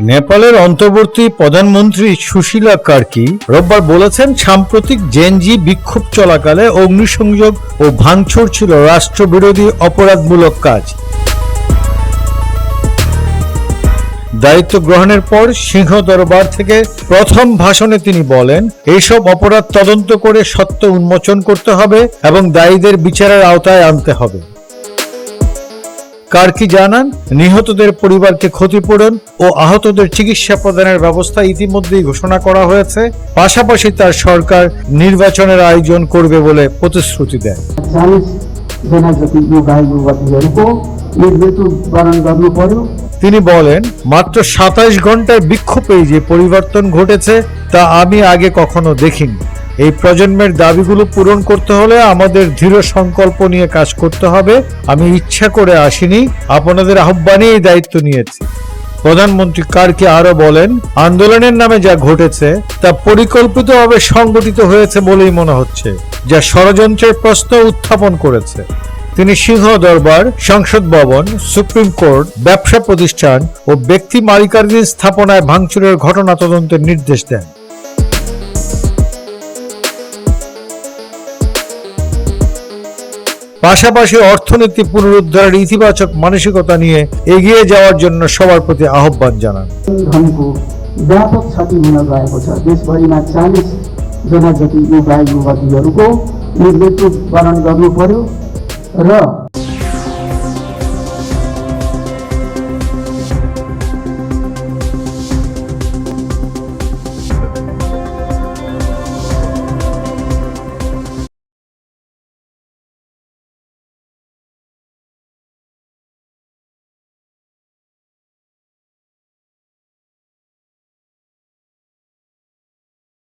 নেপালের অন্তর্বর্তী প্রধানমন্ত্রী সুশীলা কার্কি রোববার বলেছেন, সাম্প্রতিক জেনজি বিক্ষোভ চলাকালে অগ্নিসংযোগ ও ভাঙচুর ছিল রাষ্ট্রবিরোধী অপরাধমূলক কাজ। দায়িত্ব গ্রহণের পর সিংহ দরবার থেকে প্রথম ভাষণে তিনি বলেন এইসব অপরাধ তদন্ত করে সত্য উন্মোচন করতে হবে এবং দায়ীদের বিচারের আওতায় আনতে হবে। কার্কি জানান? নিহতদের পরিবারকে ক্ষতিপূরণ ও আহতদের চিকিৎসা প্রদানের ব্যবস্থা ইতিমধ্যেই ঘোষণা করা হয়েছে। পাশাপাশি তার সরকার নির্বাচনের আয়োজন করবে বলে প্রতিশ্রুতি দেয়। তিনি বলেন মাত্র সাতাশ ঘন্টায় বিক্ষোভে যে পরিবর্তন ঘটেছে তা আমি আগে কখনো দেখিনি। এই প্রজন্মের দাবিগুলো পূরণ করতে হলে আমাদের দৃঢ় সংকল্প নিয়ে কাজ করতে হবে। আমি ইচ্ছা করে আসিনি, আপনাদের আহ্বানে এই দায়িত্ব নিয়েছি। প্রধানমন্ত্রী কার্কি আরও বলেন, আন্দোলনের নামে যা ঘটেছে তা পরিকল্পিতভাবে সংগঠিত হয়েছে বলেই মনে হচ্ছে, যা ষড়যন্ত্রের প্রশ্ন উত্থাপন করেছে। তিনি সিংহ দরবার, সংসদ ভবন, সুপ্রিম কোর্ট, ব্যবসা প্রতিষ্ঠান ও ব্যক্তি মালিকানাধীন স্থাপনায় ভাঙচুরের ঘটনা তদন্তের নির্দেশ দেন। পাশাপাশি অর্থনীতি পুনরুদ্ধারের ইতিবাচক মানসিকতা নিয়ে এগিয়ে যাওয়ার জন্য সবার প্রতি আহ্বান জানান धनको व्यापक क्षति हुन गएको छ देशभरिमा चालिस जना जति युवा युवतीहरूको मृत्यु वरण गर्नु पर्यो र